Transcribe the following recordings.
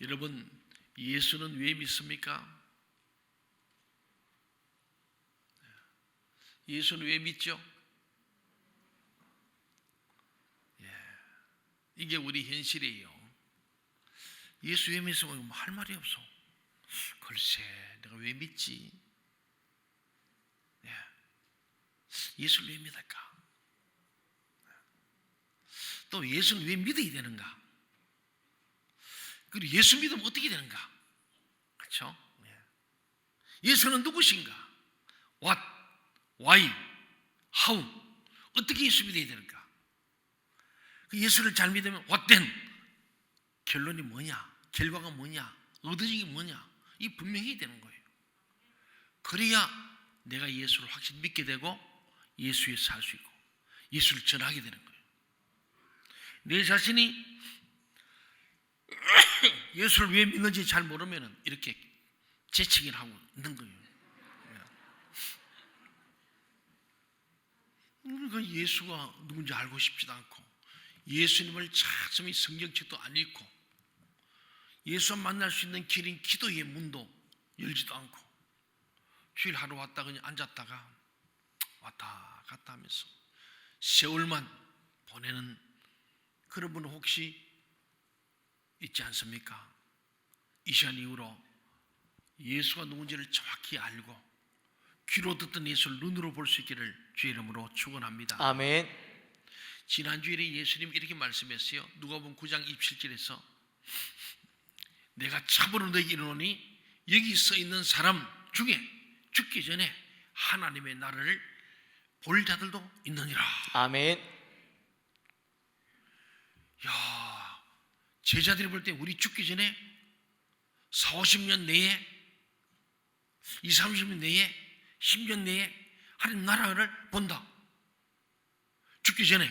여러분 예수는 왜 믿습니까? 예수는 왜 믿죠? 예, 이게 우리 현실이에요. 예수 왜 믿어? 뭐할 말이 없어. 글쎄, 내가 왜 믿지? 예, 예수를 왜 믿을까? 또 예수는 왜 믿어야 되는가? 그리고 예수 믿으면 어떻게 되는가? 그렇죠? 예수는 누구신가? What, why, how 어떻게 예수 믿어야 되는가? 그 예수를 잘 믿으면 what then? 결론이 뭐냐? 결과가 뭐냐? 얻어지기 뭐냐? 이 분명히 되는 거예요. 그래야 내가 예수를 확실히 믿게 되고 예수에 살 수 있고 예수를 전하게 되는 거예요. 내 자신이 예수를 왜 믿는지 잘 모르면 이렇게 재채기를 하고 있는 거예요. 그러니까 예수가 누군지 알고 싶지도 않고 예수님을 찾으면 성경책도 안 읽고 예수 만날 수 있는 길인 기도의 문도 열지도 않고 주일 하루 왔다 그냥 앉았다가 왔다 갔다 하면서 세월만 보내는 그런 분 혹시 있지 않습니까? 이 시간 이후로 예수가 누군지를 정확히 알고 귀로 듣던 예수를 눈으로 볼 수 있기를 주의 이름으로 축원합니다. 아멘. 지난 주일에 예수님 이렇게 말씀했어요. 누가복음 9장 27절에서 내가 참으로 너에게 이르노니 여기 서 있는 사람 중에 죽기 전에 하나님의 나라를 볼 자들도 있느니라. 아멘. 야, 제자들이 볼 때 우리 죽기 전에 4, 50년 내에 2, 30년 내에 10년 내에 하나님 나라를 본다. 죽기 전에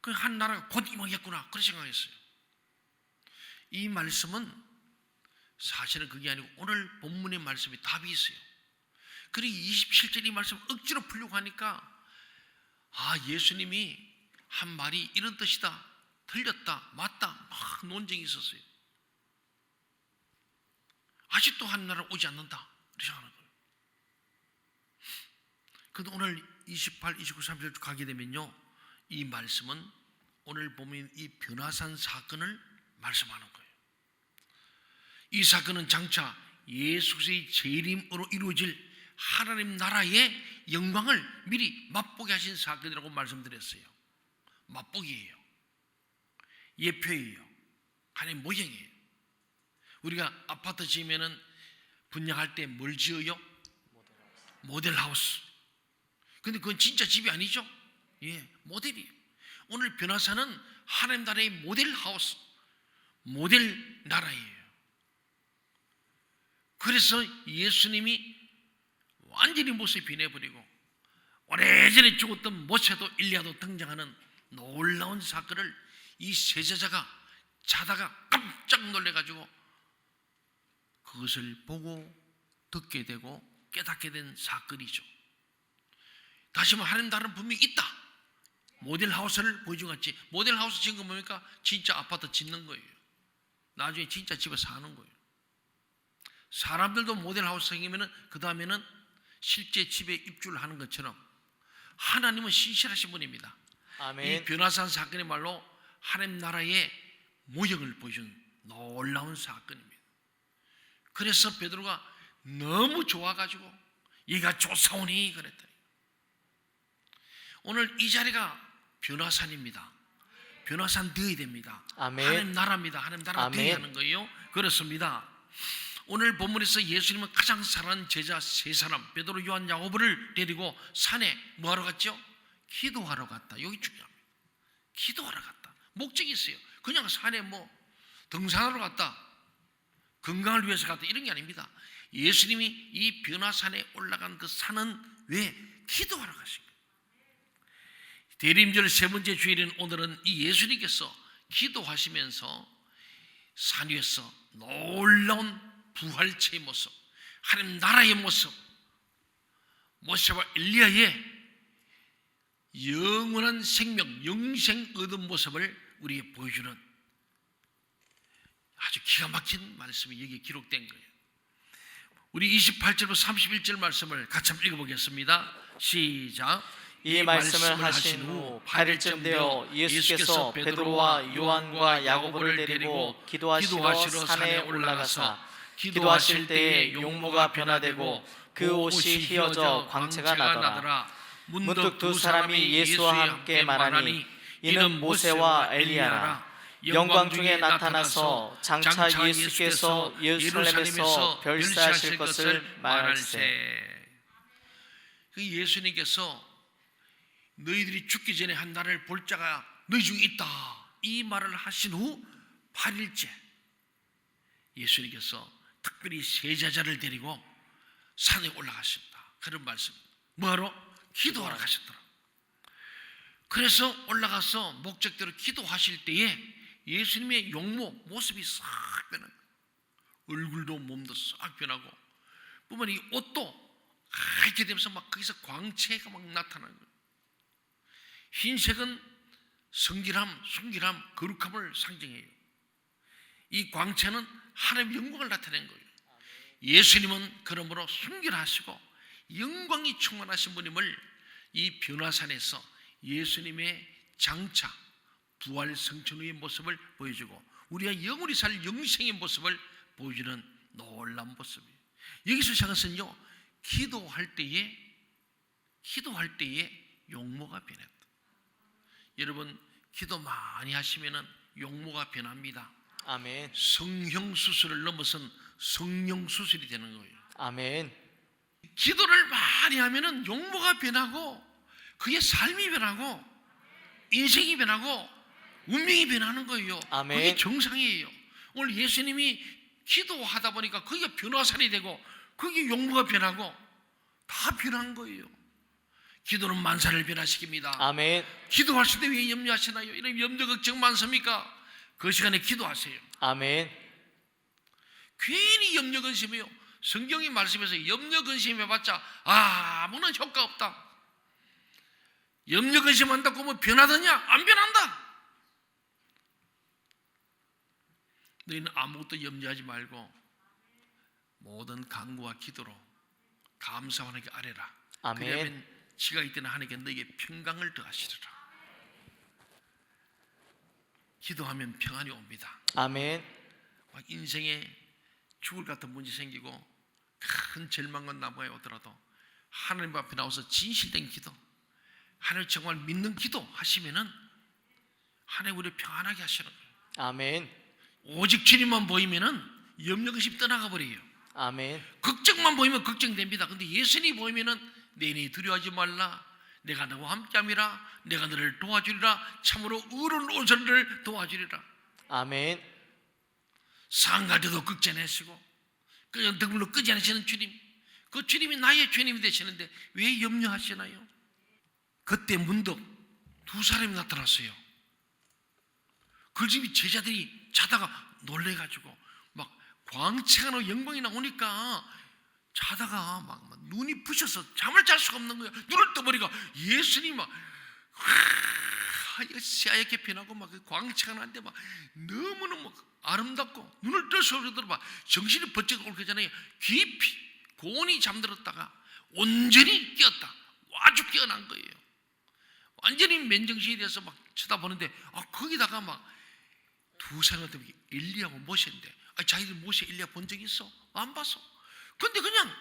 그 한 나라가 곧 임하겠구나. 그런 생각했어요. 이 말씀은 사실은 그게 아니고 오늘 본문의 말씀이 답이 있어요. 그리고 27절 이 말씀 억지로 풀려고 하니까 아 예수님이 한 말이 이런 뜻이다. 틀렸다, 맞다, 막 논쟁이 있었어요. 아직도 한 나라 오지 않는다. 이렇게 생각하는 거예요. 근데 오늘 28, 29, 30절 가게 되면요. 이 말씀은 오늘 보면 이 변화산 사건을 말씀하는 거예요. 이 사건은 장차 예수의 재림으로 이루어질 하나님 나라의 영광을 미리 맛보게 하신 사건이라고 말씀드렸어요. 맛보기예요. 예표예요. 하나님 모형이에요. 우리가 아파트 지으면은 분양할 때 뭘 지어요? 모델하우스. 근데 그건 진짜 집이 아니죠? 예, 모델이에요. 오늘 변화사는 하나님 나라의 모델하우스, 모델 나라예요. 그래서 예수님이 완전히 모습이 변해버리고 오래전에 죽었던 모세도 일리아도 등장하는 놀라운 사건을 이 세자자가 자다가 깜짝 놀래가지고 그것을 보고 듣게 되고 깨닫게 된 사건이죠. 다시 말하면 하나님 나라는 분명히 있다. 모델하우스를 보여준 것 같지. 모델하우스 지은 거 뭡니까? 진짜 아파트 짓는 거예요. 나중에 진짜 집에 사는 거예요. 사람들도 모델하우스 생기면은 그 다음에는 실제 집에 입주를 하는 것처럼 하나님은 신실하신 분입니다. 이 아멘. 변화산 사건의 말로 하나님 나라의 모형을 보여준 놀라운 사건입니다. 그래서 베드로가 너무 좋아가지고 얘가 조사오니 그랬다. 오늘 이 자리가 변화산입니다. 변화산 되어야 됩니다. 아멘. 하나님 나라입니다. 하나님 나라. 되어야 하는 거예요. 그렇습니다. 오늘 본문에서 예수님은 가장 사랑하는 제자 세 사람 베드로, 요한, 야고보를 데리고 산에 뭐하러 갔죠? 기도하러 갔다. 여기 중요합니다. 기도하러 갔다. 목적이 있어요. 그냥 산에 뭐 등산하러 갔다. 건강을 위해서 갔다. 이런 게 아닙니다. 예수님이 이 변화산에 올라간 그 산은 왜 기도하러 가신 거예요. 대림절 세 번째 주일인 오늘은 이 예수님께서 기도하시면서 산 위에서 놀라운 부활체의 모습, 하나님 나라의 모습, 모세와 엘리야의 영원한 생명, 영생 얻은 모습을 우리에게 보여주는 아주 기가 막힌 말씀이 여기 기록된 거예요. 우리 28절부터 31절 말씀을 같이 한번 읽어보겠습니다. 시작. 이 말씀을 하신 후 8일쯤 되어 예수께서 베드로와 요한과 야고보를 데리고 기도하시러 산에 올라가사 기도하실 때에 용모가 변화되고 그 옷이 휘어져 광채가 나더라 문득 두 사람이 예수와 함께 말하니 이는 모세와 엘리야라 영광 중에 나타나서 장차 예수께서 예루살렘에서 별세하실 것을 말할세 그 예수님께서 너희들이 죽기 전에 한 나를 볼 자가 너희 중에 있다. 이 말을 하신 후 8일째 예수님께서 특별히 세자자를 데리고 산에 올라가십니다. 그런 말씀. 뭐하러? 기도하러 가셨더라. 그래서 올라가서 목적대로 기도하실 때에 예수님의 용모 모습이 싹 변한. 얼굴도 몸도 싹 변하고 뿐만 이 옷도 하얗게 되면서 막 거기서 광채가 막 나타나는 거예요. 흰색은 성길함, 순길함, 거룩함을 상징해요. 이 광채는 하나님의 영광을 나타낸 거예요. 예수님은 그러므로 순결하시고 영광이 충만하신 분임을 이 변화산에서 예수님의 장차 부활 성천의 모습을 보여주고 우리가 영원히 살 영생의 모습을 보여주는 놀라운 모습이에요. 여기서 시작해서는요 기도할 때에 기도할 때에 용모가 변했다. 여러분 기도 많이 하시면은 용모가 변합니다. 아멘 성형 수술을 넘어선 성령 수술이 되는 거예요. 아멘 기도를 많이 하면은 용모가 변하고 그의 삶이 변하고 인생이 변하고 운명이 변하는 거예요. 아멘. 그게 정상이에요. 오늘 예수님이 기도하다 보니까 그게 변화산이 되고 그게 용모가 변하고 다 변한 거예요. 기도는 만사를 변화시킵니다. 아멘 기도하실 때 왜 염려하시나요? 이런 염려 걱정 많습니까? 그 시간에 기도하세요. 아멘 괜히 염려 근심해요. 성경이 말씀해서 염려 근심해봤자 아무런 효과 없다. 염려 근심한다고 뭐 변하더냐? 안 변한다. 너희는 아무것도 염려하지 말고 모든 간구와 기도로 감사와 하나님께 아뢰라. 아멘. 그러면 지가 있때는 하나님께 너에게 평강을 더하시리라. 기도하면 평안이 옵니다. 아멘 막 인생에 죽을 같은 문제 생기고 큰 절망과 나무에 오더라도 하나님 앞에 나와서 진실된 기도, 하나님 정말 믿는 기도 하시면은 하나님 우리 평안하게 하시는 거예요. 아멘 오직 주님만 보이면은 염려 근심 떠나가 버려요. 아멘 걱정만 보이면 걱정됩니다. 근데 예수님 보이면은 내니 두려워하지 말라. 내가 너와 함께함이라. 내가 너를 도와주리라. 참으로 의로운 오선을 도와주리라. 아멘 극전하시고 그 등불로 끄지 않으시는 주님 그 주님이 나의 주님이 되시는데 왜 염려하시나요? 그때 문득 두 사람이 나타났어요 그 집이 제자들이 자다가 놀래가지고 막 광채가 나고 영광이 나오니까 자다가 막, 막 눈이 부셔서 잠을 잘 수가 없는 거야 눈을 떠버리가 예수님 막 하얗게 변하고 막그 광채가 나는데 막 너무너무 아름답고 눈을 뜰 수 없을 막 정신이 번쩍 올 거잖아요. 깊이 고온이 잠들었다가 온전히 깨었다. 아주 깨어난 거예요. 완전히 맨정신이 돼서 막 쳐다보는데 아 거기다가 막 두 사람한테 엘리야하고 모세인데 아 자기들 모세 엘리야 본 적 있어? 안 봤어. 근데 그냥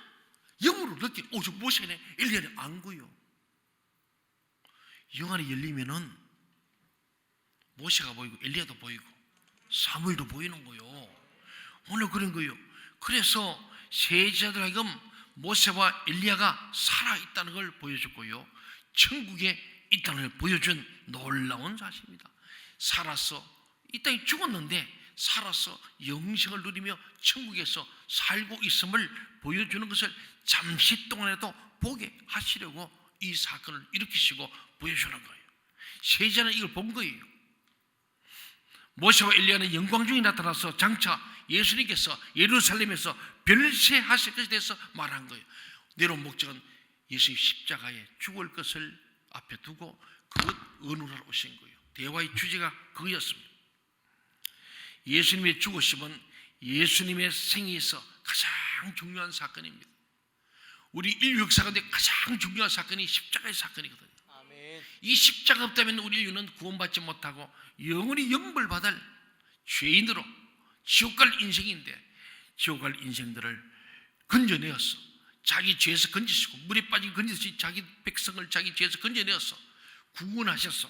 영으로 느끼 어저 모세네 엘리야네 안구요. 영 안에 열리면은 모세가 보이고 엘리야도 보이고 사무엘도 보이는 거요. 오늘 그런 거요. 그래서 세자들 하여금 모세와 엘리야가 살아 있다는 걸 보여줬고요. 천국에 있다는 걸 보여준 놀라운 사실입니다. 살아서 이 땅에 죽었는데 살아서 영생을 누리며 천국에서 살고 있음을 보여주는 것을 잠시 동안에도 보게 하시려고 이 사건을 일으키시고 보여주는 거예요. 세자는 이걸 본 거예요. 모세와 엘리야는 영광 중에 나타나서 장차 예수님께서 예루살렘에서 별세하실 것에 대해서 말한 거예요. 내려온 목적은 예수의 십자가에 죽을 것을 앞에 두고 그것 의논하러 오신 거예요. 대화의 주제가 그거였습니다. 예수님의 죽으심은 예수님의 생에서 가장 중요한 사건입니다. 우리 인류 역사 가운데 가장 중요한 사건이 십자가의 사건이거든요. 이 십자가 없다면 우리 인류는 구원받지 못하고 영원히 영벌받을 죄인으로 지옥 갈 인생인데 지옥 갈 인생들을 건져내었어. 자기 죄에서 건지시고 물에 빠진 건지듯이 자기 백성을 자기 죄에서 건져내었어. 구원하셨어.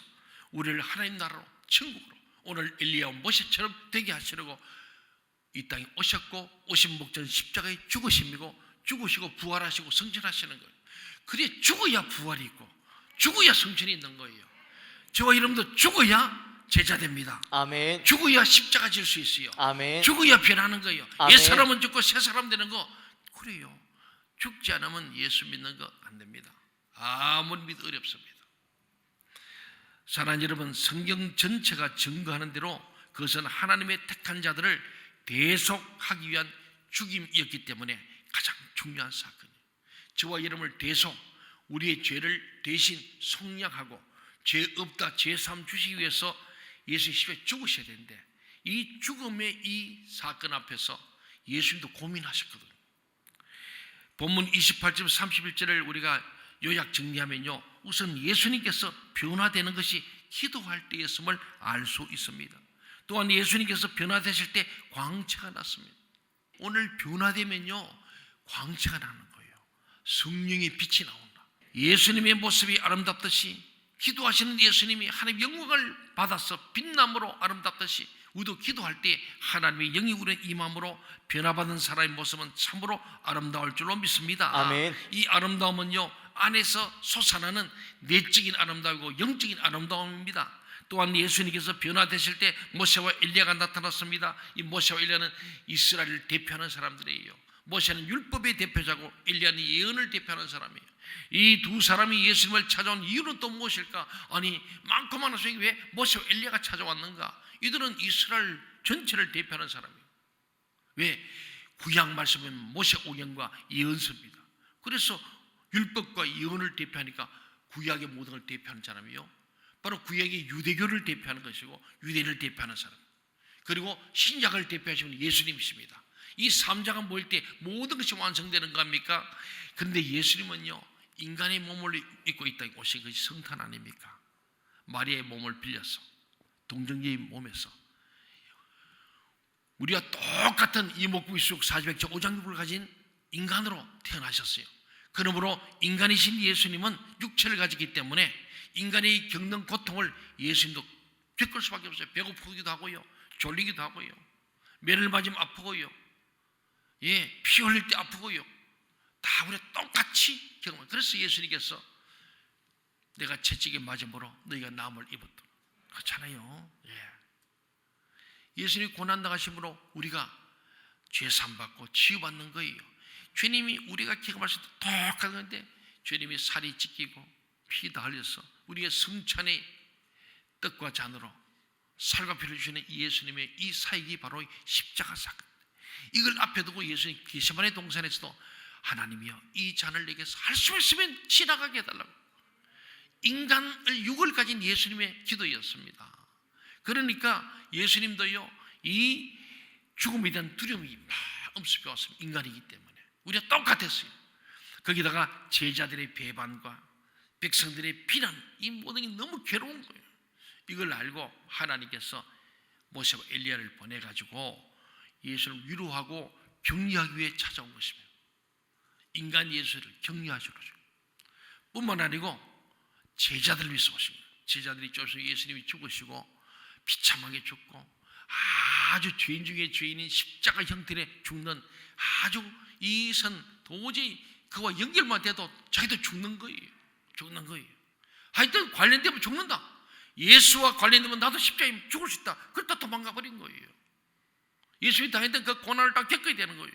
우리를 하나님 나라로 천국으로 오늘 엘리야와 모세처럼 되게 하시려고 이 땅에 오셨고 오신 목적은 십자가의 죽으심이고 죽으시고 부활하시고 성전하시는 거예요. 그래 죽어야 부활이 있고 죽어야 성전이 있는 거예요. 저와 여러분도 죽어야 제자 됩니다. 아멘. 죽어야 십자가 질 수 있어요. 아멘. 죽어야 변하는 거예요. 아멘. 옛 사람은 죽고 새 사람 되는 거 그래요. 죽지 않으면 예수 믿는 거 안 됩니다. 아무리 믿 어렵습니다. 사랑하는 여러분, 성경 전체가 증거하는 대로 그것은 하나님의 택한 자들을 대속하기 위한 죽임이었기 때문에 가장 중요한 사건이에요. 저와 여러분을 대속, 우리의 죄를 대신 속량하고 죄 없다, 죄삼 주시기 위해서 예수 십에 죽으셔야 되는데 이 죽음의 이 사건 앞에서 예수님도 고민하셨거든요. 본문 28절 31절을 우리가 요약 정리하면요. 우선 예수님께서 변화되는 것이 기도할 때였음을 알 수 있습니다. 또한 예수님께서 변화되실 때 광채가 났습니다. 오늘 변화되면요. 광채가 나는 거예요. 성령의 빛이 나온다. 예수님의 모습이 아름답듯이 기도하시는 예수님이 하나님 영광을 받아서 빛남으로 아름답듯이 우리도 기도할 때 하나님의 영이 우리의 임함으로 변화받은 사람의 모습은 참으로 아름다울 줄로 믿습니다. 아멘. 이 아름다움은요 안에서 솟아나는 내적인 아름다움이고 영적인 아름다움입니다. 또한 예수님께서 변화되실 때 모세와 엘리야가 나타났습니다. 이 모세와 엘리야는 이스라엘을 대표하는 사람들이에요. 모세는 율법의 대표자고 엘리야는 예언을 대표하는 사람이에요. 이 두 사람이 예수님을 찾아온 이유는 또 무엇일까? 아니 많고 많은 속에 왜 모세와 엘리야가 찾아왔는가? 이들은 이스라엘 전체를 대표하는 사람이에요. 왜? 구약 말씀은 모세 오경과 예언서입니다. 그래서 율법과 예언을 대표하니까 구약의 모든 걸 대표하는 사람이요. 바로 구약의 유대교를 대표하는 것이고 유대를 대표하는 사람. 그리고 신약을 대표하시는 예수님이십니다. 이 삼자가 모일 때 모든 것이 완성되는 겁니까? 그런데 예수님은요 인간의 몸을 입고 있다 오신 것이 성탄 아닙니까? 마리아의 몸을 빌려서 동정녀의 몸에서 우리가 똑같은 이목구 이숙 사지백적 오장육을 가진 인간으로 태어나셨어요. 그러므로 인간이신 예수님은 육체를 가지기 때문에 인간이 겪는 고통을 예수님도 겪을 수밖에 없어요. 배고프기도 하고요, 졸리기도 하고요, 매를 맞으면 아프고요, 예, 피 흘릴 때 아프고요. 다 우리 똑같이 경험. 그래서 예수님께서 내가 채찍에 맞음으로 너희가 남을 입었다. 그렇잖아요. 예. 예수님이 고난 당하심으로 우리가 죄산 받고 치유 받는 거예요. 주님이 우리가 경험할 수 똑같은 건데 주님이 살이 찢기고 피도 흘려서 우리의 성찬의 떡과 잔으로 살과 피를 주시는 예수님의 이 사역이 바로 십자가 사건. 이걸 앞에 두고 예수님 게시만의 동산에서도 하나님이여 이 잔을 내게서 할 수 있으면 지나가게 해달라고 인간을 육을 가진 예수님의 기도였습니다. 그러니까 예수님도요 이 죽음에 대한 두려움이 막 엄습해 왔습니다. 인간이기 때문에 우리가 똑같았어요. 거기다가 제자들의 배반과 백성들의 비난 이 모든 게 너무 괴로운 거예요. 이걸 알고 하나님께서 모세와 엘리야를 보내 가지고 예수를 위로하고 격려하기 위해 찾아온 것입니다. 인간 예수를 격려하시려죠. 뿐만 아니고 제자들을 위해서 오신 거예요. 제자들이 쫓아서 예수님이 죽으시고 비참하게 죽고 아주 죄인 중에 죄인인 십자가 형태의 죽는 아주 이선 도저히 그와 연결만 돼도 자기도 죽는 거예요. 죽는 거예요. 하여튼 관련되면 죽는다. 예수와 관련되면 나도 십자가에 죽을 수 있다. 그러다 도망가 버린 거예요. 예수님이 당했던 그 고난을 딱 겪어야 되는 거예요.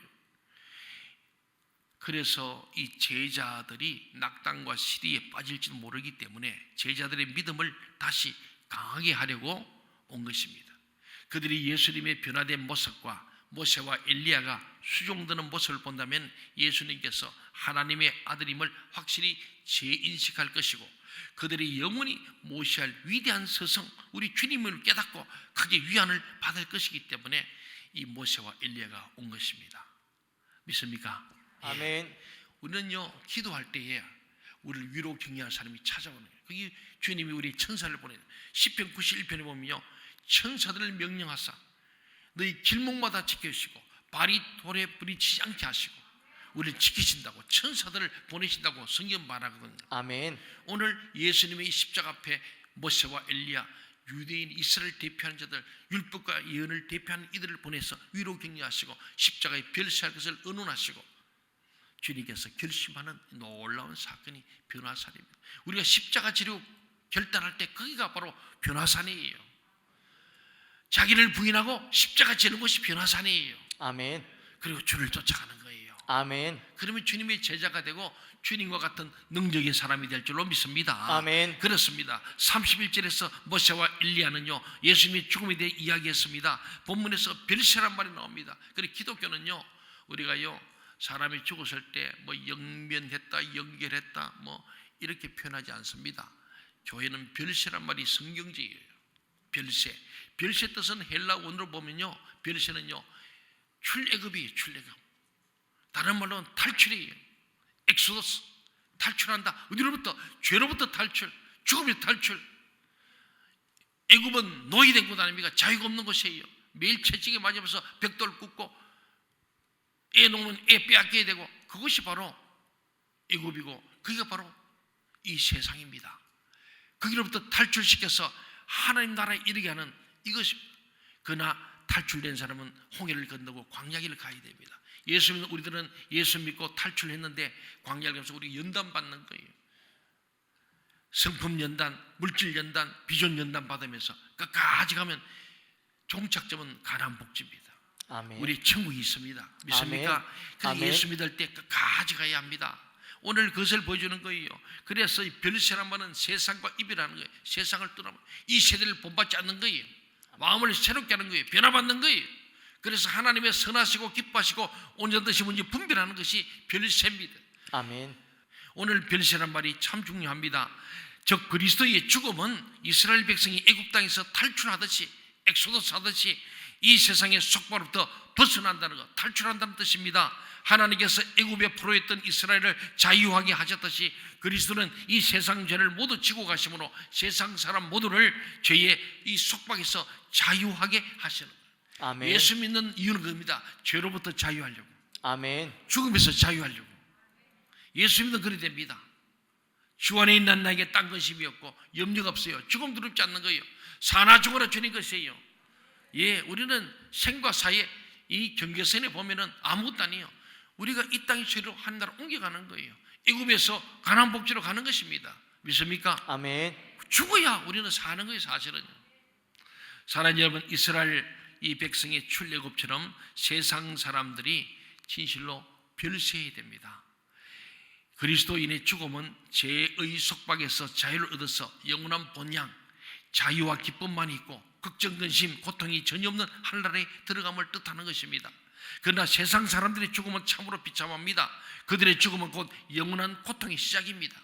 그래서 이 제자들이 낙당과 시리에 빠질지도 모르기 때문에 제자들의 믿음을 다시 강하게 하려고 온 것입니다. 그들이 예수님의 변화된 모습과 모세와 엘리야가 수종드는 모습을 본다면 예수님께서 하나님의 아들임을 확실히 재인식할 것이고 그들이 영원히 모시할 위대한 서성 우리 주님을 깨닫고 크게 위안을 받을 것이기 때문에 이 모세와 엘리야가 온 것입니다. 믿습니까? 아멘. 우리는요 기도할 때에 우리를 위로 격려할 사람이 찾아오는 거예요. 그게 주님이 우리 천사를 보내. 시편 91편에 보면요 천사들을 명령하사 너희 길목마다 지켜주시고 발이 돌에 부딪히지 않게 하시고 우리를 지키신다고 천사들을 보내신다고 성경 말하거든요. 아멘. 오늘 예수님의 이 십자가 앞에 모세와 엘리야 유대인 이스라엘 대표하는 자들 율법과 예언을 대표하는 이들을 보내서 위로 격려하시고 십자가에 별세할 것을 의논하시고 주님께서 결심하는 놀라운 사건이 변화산입니다. 우리가 십자가 지려 결단할 때 거기가 바로 변화산이에요. 자기를 부인하고 십자가 지는 것이 변화산이에요. 아멘. 그리고 주를 쫓아가는 거예요. 아멘. 그러면 주님의 제자가 되고 주님과 같은 능력의 사람이 될 줄로 믿습니다. 아멘. 그렇습니다. 31절에서 모세와 일리야는요 예수님의 죽음에 대해 이야기했습니다. 본문에서 별세란 말이 나옵니다. 그리고 기독교는요 우리가요 사람이 죽었을 때 뭐 영면했다, 연결했다 뭐 이렇게 표현하지 않습니다. 교회는 별세란 말이 성경제예요. 별세. 별세 뜻은 헬라 원어로 보면요 별세는요 출애굽이에요. 출애굽. 다른 말로는 탈출이에요. 엑소더스 탈출한다. 어디로부터? 죄로부터 탈출, 죽음에서 탈출. 애굽은 노예된 곳 아닙니까? 자유가 없는 곳이에요. 매일 채찍에 맞으면서 벽돌 굽고 애 놓으면 애 빼앗겨야 되고 그것이 바로 애굽이고 그게 바로 이 세상입니다. 거기로부터 탈출시켜서 하나님 나라에 이르게 하는 이것이 그러나 탈출된 사람은 홍해를 건너고 광야길을 가야 됩니다. 예수 믿는 우리들은 예수 믿고 탈출했는데 광야를 가면서 우리 연단 받는 거예요. 성품 연단, 물질 연단, 비전 연단 받으면서 끝까지 가면 종착점은 가난 복지입니다. 아멘. 우리 천국이 있습니다. 믿습니까? 아멘. 그래서 아멘. 예수 믿을 때 끝까지 가야 합니다. 오늘 그것을 보여주는 거예요. 그래서 이 별세란 말은 세상과 이별하는 거예요. 세상을 떠나면 이 세대를 본받지 않는 거예요. 마음을 새롭게 하는 거예요. 변화받는 거예요. 그래서 하나님의 선하시고 기뻐하시고 온전되신 분이 분별하는 것이 별세입니다. 아멘. 오늘 별세란 말이 참 중요합니다. 즉 그리스도의 죽음은 이스라엘 백성이 애국 땅에서 탈출하듯이 엑소더스 하듯이 이 세상의 속바로부터 벗어난다는 것, 탈출한다는 뜻입니다. 하나님께서 애굽에 포로했던 이스라엘을 자유하게 하셨듯이 그리스도는 이 세상 죄를 모두 지고 가심으로 세상 사람 모두를 죄의 이 속박에서 자유하게 하시는 거예요. 아멘. 예수 믿는 이유는 그겁니다. 죄로부터 자유하려고. 아멘. 죽음에서 자유하려고. 예수 믿는 그리 됩니다. 주 안에 있는 나에게 딴 것임이 없고 염려가 없어요. 죽음 두렵지 않는 거예요. 사나 죽어라 주님 것이에요. 예, 우리는 생과 사의 이 경계선에 보면은 아무것도 아니에요. 우리가 이 땅의 죄로 한 나라 옮겨가는 거예요. 애굽에서 가나안 복지로 가는 것입니다. 믿습니까? 아멘. 죽어야 우리는 사는 거예요, 사실은요. 사랑하는 여러분, 이스라엘 이 백성의 출애굽처럼 세상 사람들이 진실로 별세해야 됩니다. 그리스도인의 죽음은 죄의 속박에서 자유를 얻어서 영원한 본향, 자유와 기쁨만 있고 걱정, 근심, 고통이 전혀 없는 하늘나라에 들어감을 뜻하는 것입니다. 그러나 세상 사람들의 죽음은 참으로 비참합니다. 그들의 죽음은 곧 영원한 고통의 시작입니다.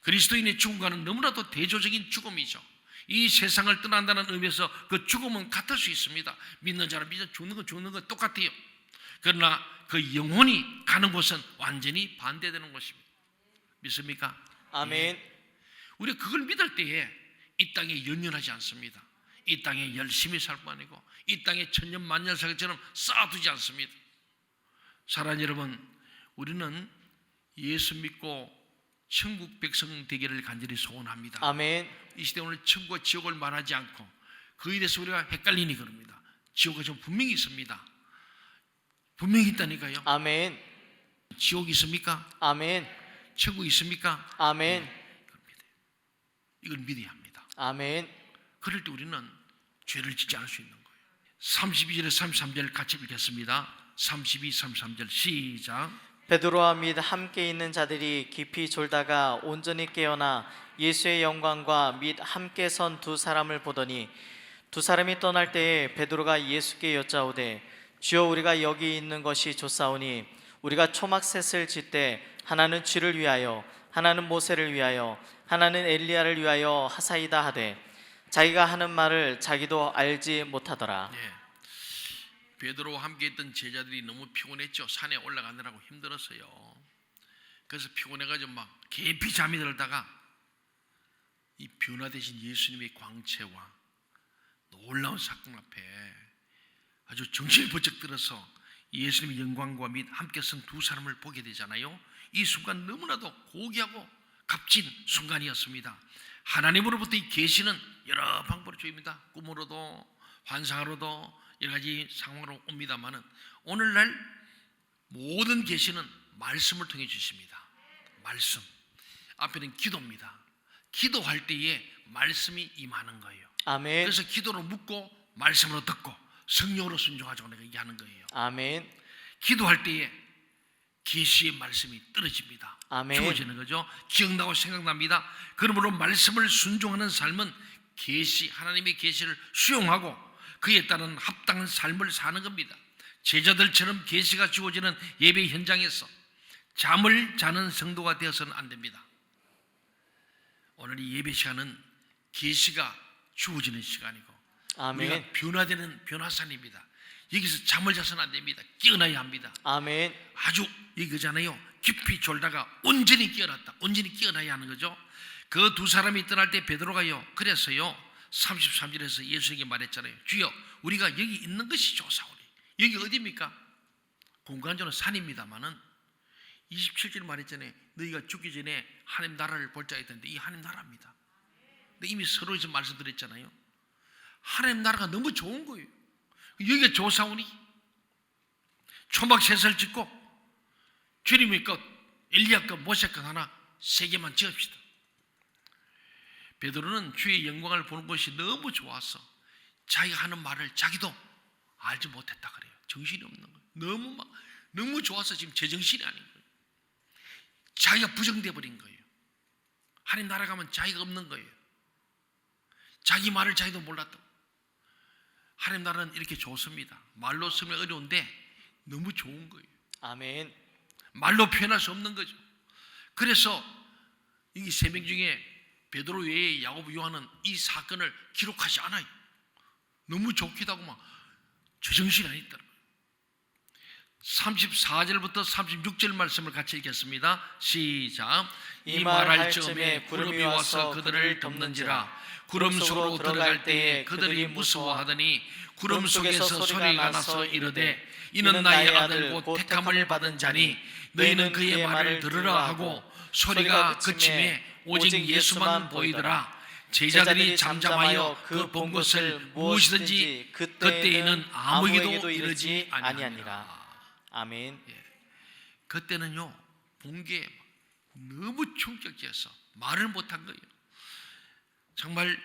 그리스도인의 죽음과는 너무나도 대조적인 죽음이죠. 이 세상을 떠난다는 의미에서 그 죽음은 같을 수 있습니다. 믿는 자는 믿어 죽는 건 죽는 건 똑같아요. 그러나 그 영혼이 가는 곳은 완전히 반대되는 것입니다. 믿습니까? 아멘. 우리가 그걸 믿을 때에 이 땅에 연연하지 않습니다. 이 땅에 열심히 살 뿐 아니고 이 땅에 천년 만년 살처럼 쌓아두지 않습니다. 사랑하는 여러분, 우리는 예수 믿고 천국 백성 되기를 간절히 소원합니다. 아멘. 이 시대 오늘 천국과 지옥을 말하지 않고 그에 대해서 우리가 헷갈리니 그럽니다. 지옥은 좀 분명히 있습니다. 분명히 있다니까요. 아멘. 지옥이 있습니까? 아멘. 천국 있습니까? 아멘. 이걸 믿어야 합니다. 아멘. 그럴 때 우리는 죄를 짓지 않을 수 있는 거예요. 32절에 33절 같이 읽겠습니다. 32, 33절 시작. 베드로와 및 함께 있는 자들이 깊이 졸다가 온전히 깨어나 예수의 영광과 및 함께 선 두 사람을 보더니 두 사람이 떠날 때에 베드로가 예수께 여짜오되 주여 우리가 여기 있는 것이 좋사오니 우리가 초막셋을 짓되 하나는 쥐를 위하여 하나는 모세를 위하여 하나는 엘리야를 위하여 하사이다 하되 자기가 하는 말을 자기도 알지 못하더라. 예. 베드로와 함께 있던 제자들이 너무 피곤했죠. 산에 올라가느라고 힘들었어요. 그래서 피곤해가지고 막 깊이 잠이 들다가 이 변화되신 예수님의 광채와 놀라운 사건 앞에 아주 정신이 번쩍 들어서 예수님의 영광과 및 함께 선두 사람을 보게 되잖아요. 이 순간 너무나도 고귀하고 값진 순간이었습니다. 하나님으로부터 이 계시는 여러 방법으로 주입니다. 꿈으로도 환상으로도 여러 가지 상황으로 옵니다만은 오늘날 모든 계시는 말씀을 통해 주십니다. 말씀 앞에는 기도입니다. 기도할 때에 말씀이 임하는 거예요. 아멘. 그래서 기도로 묻고 말씀으로 듣고 성령으로 순종하자고 내가 얘기하는 거예요. 아멘. 기도할 때에 계시의 말씀이 떨어집니다. 아멘. 주어지는 거죠. 기억나고 생각납니다. 그러므로 말씀을 순종하는 삶은 계시 하나님의 계시를 수용하고 그에 따른 합당한 삶을 사는 겁니다. 제자들처럼 계시가 주어지는 예배 현장에서 잠을 자는 성도가 되어서는 안 됩니다. 오늘 이 예배 시간은 계시가 주어지는 시간이고 아멘. 우리가 변화되는 변화산입니다. 여기서 잠을 자서는 안 됩니다. 깨어나야 합니다. 아멘. 아주 이거잖아요. 깊이 졸다가 온전히 깨어났다. 온전히 깨어나야 하는 거죠. 그 두 사람이 떠날 때 베드로가요. 그래서요. 33절에서 예수에게 말했잖아요. 주여, 우리가 여기 있는 것이 조사오리. 여기 어디입니까? 공간적으로 산입니다만은 27절 말했잖아요. 너희가 죽기 전에 하나님 나라를 볼 자가 있던데 이 하나님 나라입니다. 근데 이미 서로에서 말씀드렸잖아요. 하나님 나라가 너무 좋은 거예요. 여기가 조사오니 초막 셋을 짓고 주님의 것, 엘리야 것, 모세 것 하나 세 개만 지읍시다. 베드로는 주의 영광을 보는 것이 너무 좋아서 자기가 하는 말을 자기도 알지 못했다 그래요. 정신이 없는 거예요. 너무 막 너무 좋아서 지금 제정신이 아닌 거예요. 자기가 부정돼 버린 거예요. 하나님 나라 가면 자기가 없는 거예요. 자기 말을 자기도 몰랐다. 하나님 나라는 이렇게 좋습니다. 말로 쓰면 어려운데 너무 좋은 거예요. 아멘. 말로 표현할 수 없는 거죠. 그래서 이 세 명 중에 베드로 외에 야고보 요한은 이 사건을 기록하지 않아요. 너무 좋기도 하고 막 제정신이 아니더라고요. 34절부터 36절 말씀을 같이 읽겠습니다. 시작. 이 말할 즈음에 구름이 와서 그들을 덮는지라. 구름 속으로 들어갈 때에 그들이 무서워하더니 구름 속에서 소리가 나서 이르되 이는 나의 아들 곧 택함을 받은 자니 너희는 그의 말을 들으라 하고 소리가 그침에 오직 예수만 보이더라. 제자들이 잠잠하여 그 본 것을 무엇이든지 그때에는 아무에게도 이르지 아니하니라 아멘. 그때는요 본게 너무 충격적이어서 말을 못한 거예요. 정말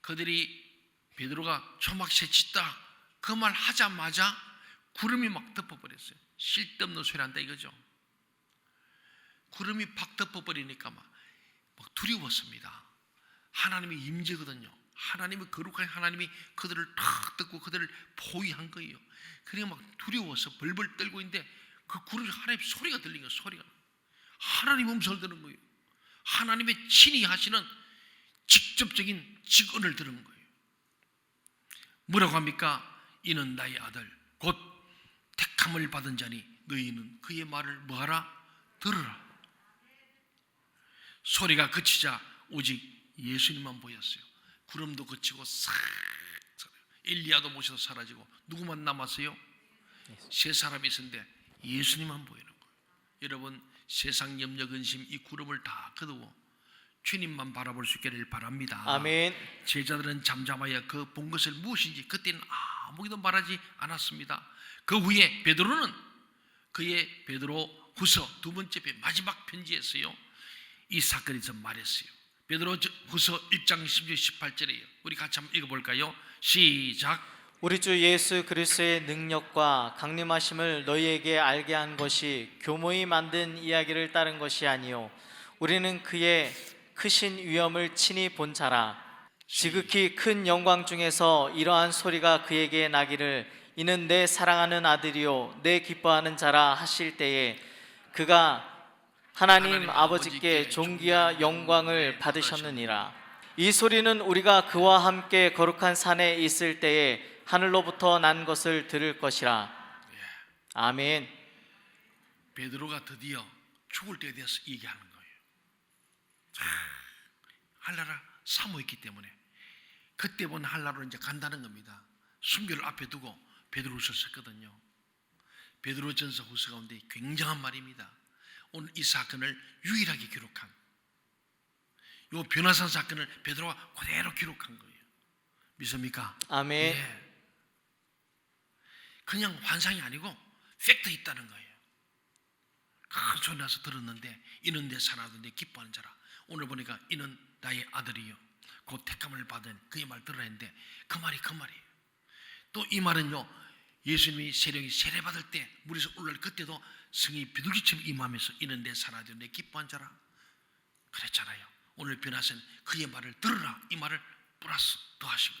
그들이 베드로가 초막새 짓다 그 말 하자마자 구름이 막 덮어버렸어요. 쓸데없는 소리 한다 이거죠. 구름이 팍 덮어버리니까 막, 막 두려웠습니다. 하나님의 임재거든요. 하나님의 거룩한 하나님이 그들을 탁 듣고 그들을 포위한 거예요. 그러니까 막 두려워서 벌벌 떨고 있는데 그 구름 하나님 소리가 들린 거예요. 소리가 하나님 음성을 들은 거예요. 하나님의 친히 하시는 직접적인 직언을 들은 거예요. 뭐라고 합니까? 이는 나의 아들 곧 택함을 받은 자니 너희는 그의 말을 뭐하라? 들으라. 소리가 그치자 오직 예수님만 보였어요. 구름도 그치고 싹. 엘리야도 모셔서 사라지고 누구만 남았어요? 세 사람이 있었는데 예수님만 보이는 거예요. 여러분 세상 염려 근심 이 구름을 다 거두고 주님만 바라볼 수 있기를 바랍니다. 아멘. 제자들은 잠잠하여 그 본 것을 무엇인지 그때는 아무기도 말하지 않았습니다. 그 후에 베드로는 그의 베드로 후서 두 번째 편 마지막 편지에서요 이 사건에 서 말했어요. 베드로 후서 1장 10절 18절이에요. 우리 같이 한번 읽어볼까요? 시작. 우리 주 예수 그리스도의 능력과 강림하심을 너희에게 알게 한 것이 교모이 만든 이야기를 따른 것이 아니요 우리는 그의 크신 위엄을 친히 본 자라 지극히 큰 영광 중에서 이러한 소리가 그에게 나기를 이는 내 사랑하는 아들이요 내 기뻐하는 자라 하실 때에 그가 하나님 아버지께 존귀와 영광을 받으셨느니라. 이 소리는 우리가 그와 함께 거룩한 산에 있을 때에 하늘로부터 난 것을 들을 것이라. 아멘. 베드로가 드디어 죽을 때에 대해서 얘기하는 거예요. 자, 한나라 사모했기 때문에 그때 본 한나라로 이제 간다는 겁니다. 순교를 앞에 두고 베드로를 썼거든요. 베드로전서 후서 가운데 굉장한 말입니다. 오늘 이 사건을 유일하게 기록한 요 변화산 사건을 베드로가 그대로 기록한 거예요. 믿습니까? 아멘. 예. 그냥 환상이 아니고 팩트 있다는 거예요. 큰 소리 나서 들었는데 이는 내 사랑하던 내 기뻐하는 자라. 오늘 보니까 이는 나의 아들이요. 곧 택감을 받은 그의 말 들으라 했는데 그 말이 그 말이에요. 또 이 말은요. 예수님이 세력이 세례받을 때 물에서 올라올 그때도 성이 비둘기처럼 임하면서 이는 내 사랑하던 내 기뻐한 자라. 그랬잖아요. 오늘 변화선 그의 말을 들으라 이 말을 플러스 더하시고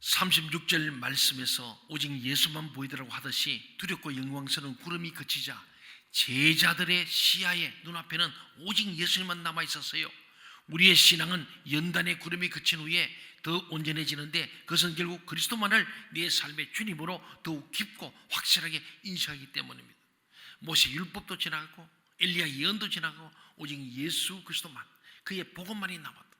36절 말씀에서 오직 예수만 보이더라고 하듯이 두렵고 영광스러운 구름이 그치자 제자들의 시야에 눈앞에는 오직 예수님만 남아 있었어요. 우리의 신앙은 연단의 구름이 그친 후에 더 온전해지는데 그것은 결국 그리스도만을 내 삶의 주님으로 더욱 깊고 확실하게 인식하기 때문입니다. 모세 율법도 지나가고 엘리야 예언도 지나가고 오직 예수 그리스도만 그의 복음만이 남았다.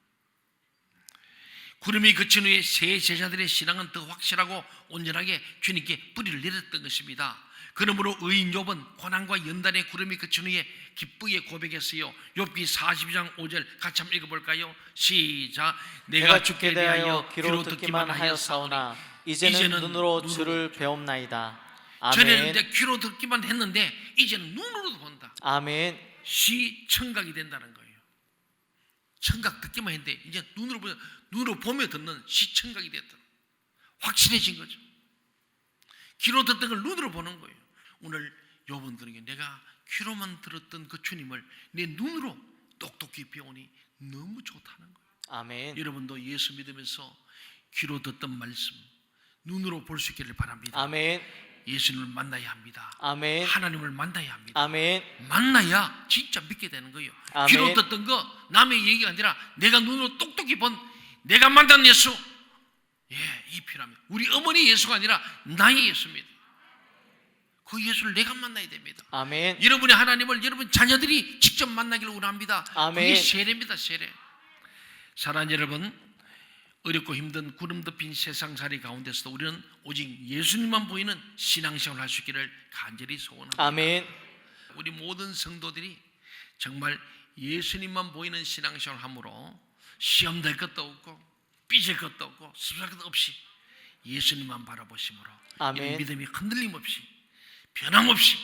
구름이 그친 후에 새 제자들의 신앙은 더 확실하고 온전하게 주님께 뿌리를 내렸던 것입니다. 그러므로 의인 욥은 고난과 연단의 구름이 그친 후에 기쁘게 고백했어요. 욥기 42장 5절 같이 한번 읽어볼까요? 시작. 내가 죽게 대하여 귀로 듣기만 하였사오나 이제는 이제는 눈으로 주를 배옵나이다. 전에는 아멘. 이제 귀로 듣기만 했는데 이제는 눈으로도 본다. 아멘. 시 청각이 된다는 거예요. 청각 듣기만 했는데 이제 눈으로 보면 눈으로 보며 듣는 시 청각이 됐다. 확실해진 거죠. 귀로 듣던 걸 눈으로 보는 거예요. 오늘 여러분들에게 내가 귀로만 들었던 그 주님을 내 눈으로 똑똑히 배우니 너무 좋다는 거예요. 아멘. 여러분도 예수 믿으면서 귀로 듣던 말씀 눈으로 볼 수 있기를 바랍니다. 아멘. 예수님을 만나야 합니다. 아멘. 하나님을 만나야 합니다. 아멘. 만나야 진짜 믿게 되는 거예요. 아멘. 귀로 듣던 거 남의 얘기가 아니라 내가 눈으로 똑똑히 본 내가 만난 예수. 예, 이 필요합니다. 우리 어머니 예수가 아니라 나의 예수입니다. 그 예수를 내가 만나야 됩니다. 아멘. 여러분의 하나님을 여러분 자녀들이 직접 만나기를 원합니다. 아멘. 그게 세례입니다, 세례. 사랑하는 여러분, 어렵고 힘든 구름 덮인 세상살이 가운데서도 우리는 오직 예수님만 보이는 신앙생활을 할 수 있기를 간절히 소원합니다. 아멘. 우리 모든 성도들이 정말 예수님만 보이는 신앙생활을 함으로 시험 될 것도 없고 삐질 것도 없고 습할 것도 없이 예수님만 바라보심으로 아멘. 믿음이 흔들림 없이 변함없이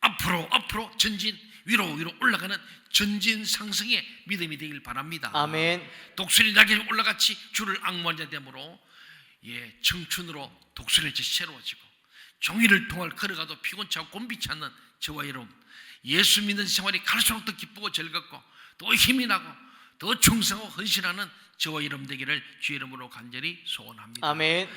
앞으로 앞으로 전진 위로 위로 올라가는 전진 상승의 믿음이 되길 바랍니다. 아멘. 독수리 날개 올라같이 주를 악무한 자 되므로 예 청춘으로 독수리를 새로워지고 종이를 통할 걸어가도 피곤치 않고 곤비치 않는 저와 여러분 예수 믿는 생활이 갈수록 더 기쁘고 즐겁고 더 힘이 나고 더 충성하고 헌신하는 저와 여러분 되기를 주의 이름으로 간절히 소원합니다. 아멘.